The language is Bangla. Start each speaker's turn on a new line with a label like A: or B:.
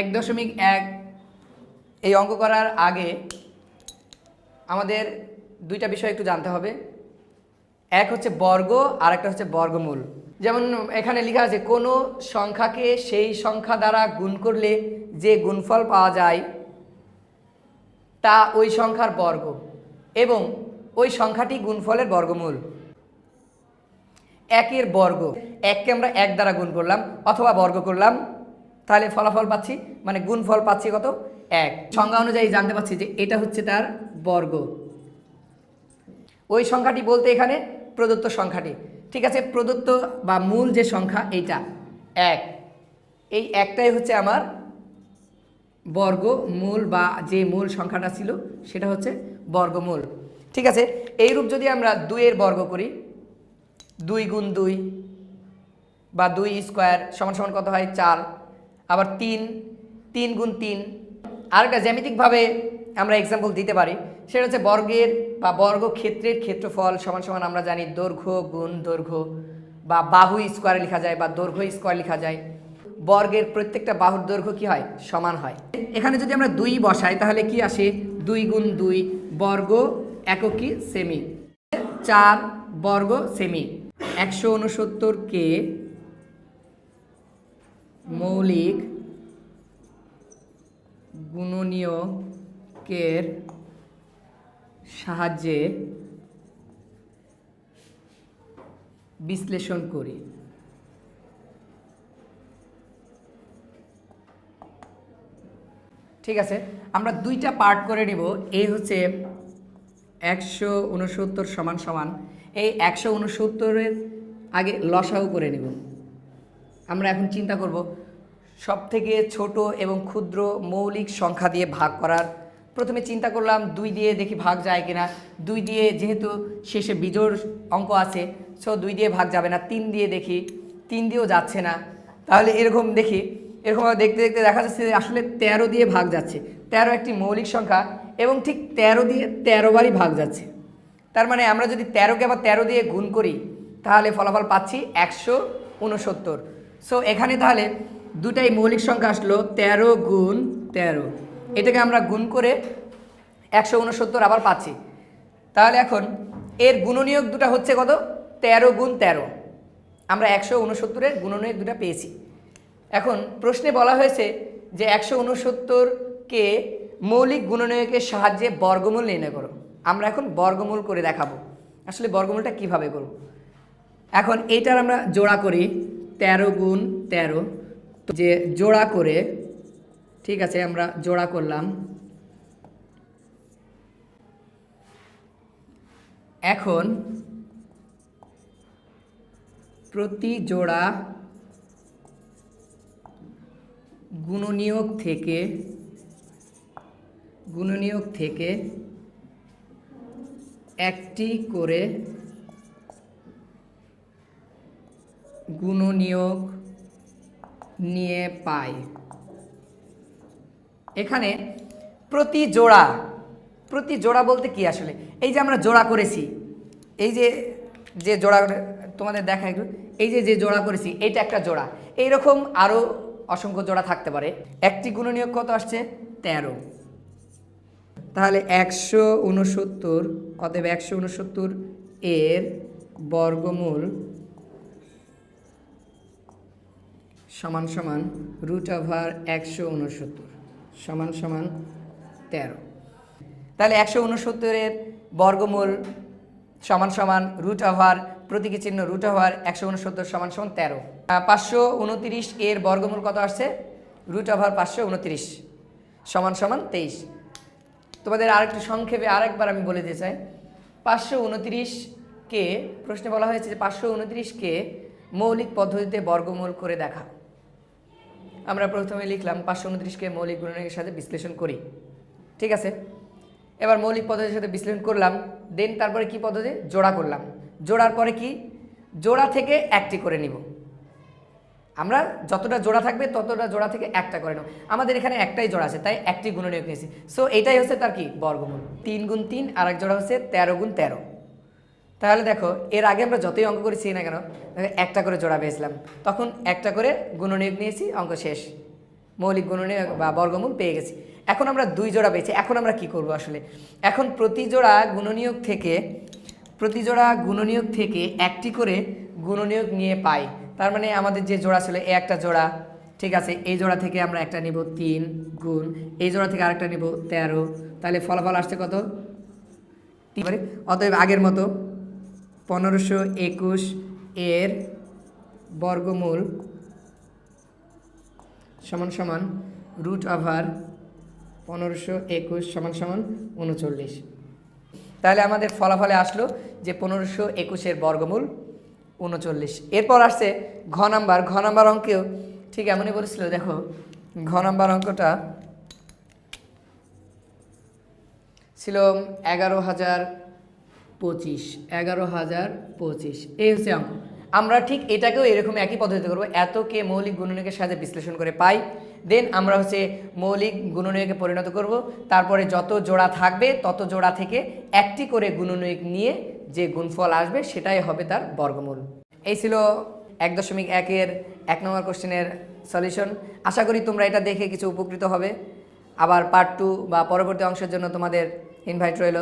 A: এক দশমিক এক এই অঙ্ক করার আগে আমাদের দুইটা বিষয় একটু জানতে হবে। এক হচ্ছে বর্গ আর একটা হচ্ছে বর্গমূল। যেমন এখানে লেখা আছে, কোনো সংখ্যাকে সেই সংখ্যা দ্বারা গুণ করলে যে গুণফল পাওয়া যায়, তা ওই সংখ্যার বর্গ এবং ওই সংখ্যাটি গুণফলের বর্গমূল। একের বর্গ, এককে আমরা এক দ্বারা গুণ করলাম অথবা বর্গ করলাম। তাহলে ফলাফল পাচ্ছি মানে গুণফল পাচ্ছি কত? এক। সংজ্ঞা অনুযায়ী জানতে পারছি যে এটা হচ্ছে তার বর্গ। ওই সংখ্যাটি বলতে এখানে প্রদত্ত সংখ্যাটি। ঠিক আছে, প্রদত্ত বা মূল যে সংখ্যা এইটা, এক। এই একটাই হচ্ছে আমার বর্গ মূল বা যে মূল সংখ্যাটা ছিল, সেটা হচ্ছে বর্গমূল ঠিক আছে, এইরূপ যদি আমরা দুইয়ের বর্গ করি, দুই গুণ দুই বা দুই স্কোয়ার সমান সমান কত হয়? চার। আবার তিন তিন গুণ তিন। আরেকটা জ্যামিতিকভাবে আমরা এক্সাম্পল দিতে পারি। সেটা হচ্ছে বর্গের বা বর্গ ক্ষেত্রের ক্ষেত্রফল সমান সমান আমরা জানি দৈর্ঘ্য গুণ দৈর্ঘ্য বা বাহু স্কোয়ারে লেখা যায় বা দৈর্ঘ্য স্কোয়ার লেখা যায়। বর্গের প্রত্যেকটা বাহুর দৈর্ঘ্য কি হয়? সমান হয়। এখানে যদি আমরা দুই বসাই তাহলে কি আসে? দুই গুণ দুই বর্গ একক কি? সেমি চার বর্গ সেমি একশো উনসত্তরকে মৌলিক গুণনীয়কের সাহায্যে বিশ্লেষণ করি। ঠিক আছে, আমরা দুইটা পার্ট করে নিব। এই হচ্ছে একশো উনসত্তর সমান সমান। এই একশো উনসত্তরের আগে লসাও করে নেব। আমরা এখন চিন্তা করব সব থেকে ছোট এবং ক্ষুদ্র মৌলিক সংখ্যা দিয়ে ভাগ করার। প্রথমে চিন্তা করলাম দুই দিয়ে দেখি ভাগ যায় কিনা। দুই দিয়ে যেহেতু শেষে বিজোড় অঙ্ক আছে সো দুই দিয়ে ভাগ যাবে না, তিন দিয়ে দেখি, তিন দিয়েও যাচ্ছে না। তাহলে এরকম দেখি, এরকম দেখতে দেখতে দেখা যাচ্ছে আসলে তেরো দিয়ে ভাগ যাচ্ছে। তেরো একটি মৌলিক সংখ্যা এবং ঠিক তেরো দিয়ে তেরো বারই ভাগ যাচ্ছে। তার মানে আমরা যদি তেরোকে আবার তেরো দিয়ে গুণ করি, তাহলে ফলাফল পাচ্ছি একশো উনসত্তর। সো এখানে তাহলে দুটাই মৌলিক সংখ্যা আসলো তেরো গুণ তেরো। এটাকে আমরা গুণ করে একশো উনসত্তর আবার পাচ্ছি। তাহলে এখন এর গুণনীয়ক দুটা হচ্ছে কত? তেরো গুণ তেরো। আমরা একশো উনসত্তরের গুণনীয়ক দুটা পেয়েছি। এখন প্রশ্নে বলা হয়েছে যে একশো উনসত্তরকে মৌলিক গুণনীয়কের সাহায্যে বর্গমূল নির্ণয় করো। আমরা এখন বর্গমূল করে দেখাবো। আসলে বর্গমূলটা কীভাবে করব? এখন এইটার আমরা জোড়া করি। তেরো গুণ তেরো। যে জোড়া করে, ঠিক আছে, আমরা জোড়া করলাম। এখন প্রতি জোড়া গুণনীয়ক থেকে গুণনীয়ক থেকে একটি করে গুণনীয়ক নিয়ে পাই। এখানে প্রতি জোড়া প্রতি জোড়া বলতে কি আসলে? এই যে আমরা জোড়া করেছি, এই যে যে জোড়া তোমাদের দেখা একটু, এই যে যে জোড়া করেছি এইটা একটা জোড়া। এইরকম আরও অসংখ্য জোড়া থাকতে পারে। একটি গুণনীয়ক কত আসছে? তেরো। তাহলে একশো উনসত্তর অতএব একশো উনসত্তর এর বর্গমূল সমান সমান রুট ওভার একশো উনসত্তর সমান সমান তেরো। তাহলে একশো উনসত্তরের বর্গমূল সমান সমান রুট ওভার প্রতীকী চিহ্ন রুট ওভার একশো উনসত্তর সমান সমান তেরো। পাঁচশো উনতিরিশ এর বর্গমূল কত আসছে? রুট ওভার পাঁচশো উনতিরিশ সমান সমান তেইশ। তোমাদের আরেকটু সংক্ষেপে আরেকবার আমি বলে দিতে চাই। পাঁচশো উনতিরিশকে প্রশ্নে বলা হয়েছে যে পাঁচশো উনতিরিশকে মৌলিক পদ্ধতিতে বর্গমূল করে দেখা। আমরা প্রথমে লিখলাম পাঁচশো উনত্রিশকে মৌলিক গুণনের সাথে বিশ্লেষণ করি। ঠিক আছে? এবার মৌলিক পদ্ধতির সাথে বিশ্লেষণ করলাম দেন তারপরে কি পদ্ধতি? জোড়া করলাম। জোড়ার পরে কি? জোড়া থেকে একটি করে নিব। আমরা যতটা জোড়া থাকবে, ততটা জোড়া থেকে একটা করে নেব। আমাদের এখানে একটাই জোড়া আছে, তাই একটি গুণনীয়ক নিয়েছি। সো এটাই হচ্ছে তার কি? বর্গমূল। তিন গুণ তিন আর এক জোড়া হচ্ছে তেরো গুণ তেরো। তাহলে দেখো, এর আগে আমরা যতই অঙ্ক করেছি না কেন একটা করে জোড়া পেয়েছিলাম তখন একটা করে গুণনীয়ক নিয়েছি, অঙ্ক শেষ। মৌলিক গুণনীয়ক বা বর্গমূল পেয়ে গেছি। এখন আমরা দুই জোড়া পেয়েছি এখন আমরা কি করব আসলে? এখন প্রতি জোড়া গুণনীয়ক থেকে, প্রতি জোড়া গুণনীয়ক থেকে একটি করে গুণনীয়ক নিয়ে পাই। তার মানে আমাদের যে জোড়া ছিল, এ একটা জোড়া, ঠিক আছে? এই জোড়া থেকে আমরা একটা নিব তিন গুণ, এই জোড়া থেকে আরেকটা নিব তেরো। তাহলে ফলাফল আসছে কত? অতএব আগের মতো পনেরোশো একুশ এর বর্গমূল সমান সমান রুট ওভার পনেরোশো একুশ সমান সমান উনচল্লিশ। তাহলে আমাদের ফলাফলে আসলো যে পনেরোশো একুশের বর্গমূল উনচল্লিশ। এরপর আসছে ঘ নাম্বার। ঘ নাম্বার অঙ্কেও ঠিক এমনই বলেছিল, দেখো, ঘ নাম্বার অঙ্কটা ছিল এগারো হাজার পঁচিশ, এগারো হাজার পঁচিশ। এই হচ্ছে অঙ্ক। আমরা ঠিক এটাকেও এরকম একই পদ্ধতি করব। এতকে মৌলিক গুণনীয়কের সাথে বিশ্লেষণ করে পাই। দেন আমরা হচ্ছে মৌলিক গুণনীয়কে পরিণত করব। তারপরে যত জোড়া থাকবে, তত জোড়া থেকে একটি করে গুণনীয়ক নিয়ে যে গুণফল আসবে, সেটাই হবে তার বর্গমূল। এই ছিল এক দশমিক একের এক নম্বর কোশ্চেনের সলিউশন। আশা করি তোমরা এটা দেখে কিছু উপকৃত হবে। আবার পার্ট টু বা পরবর্তী অংশের জন্য তোমাদের ইনভাইট রইল।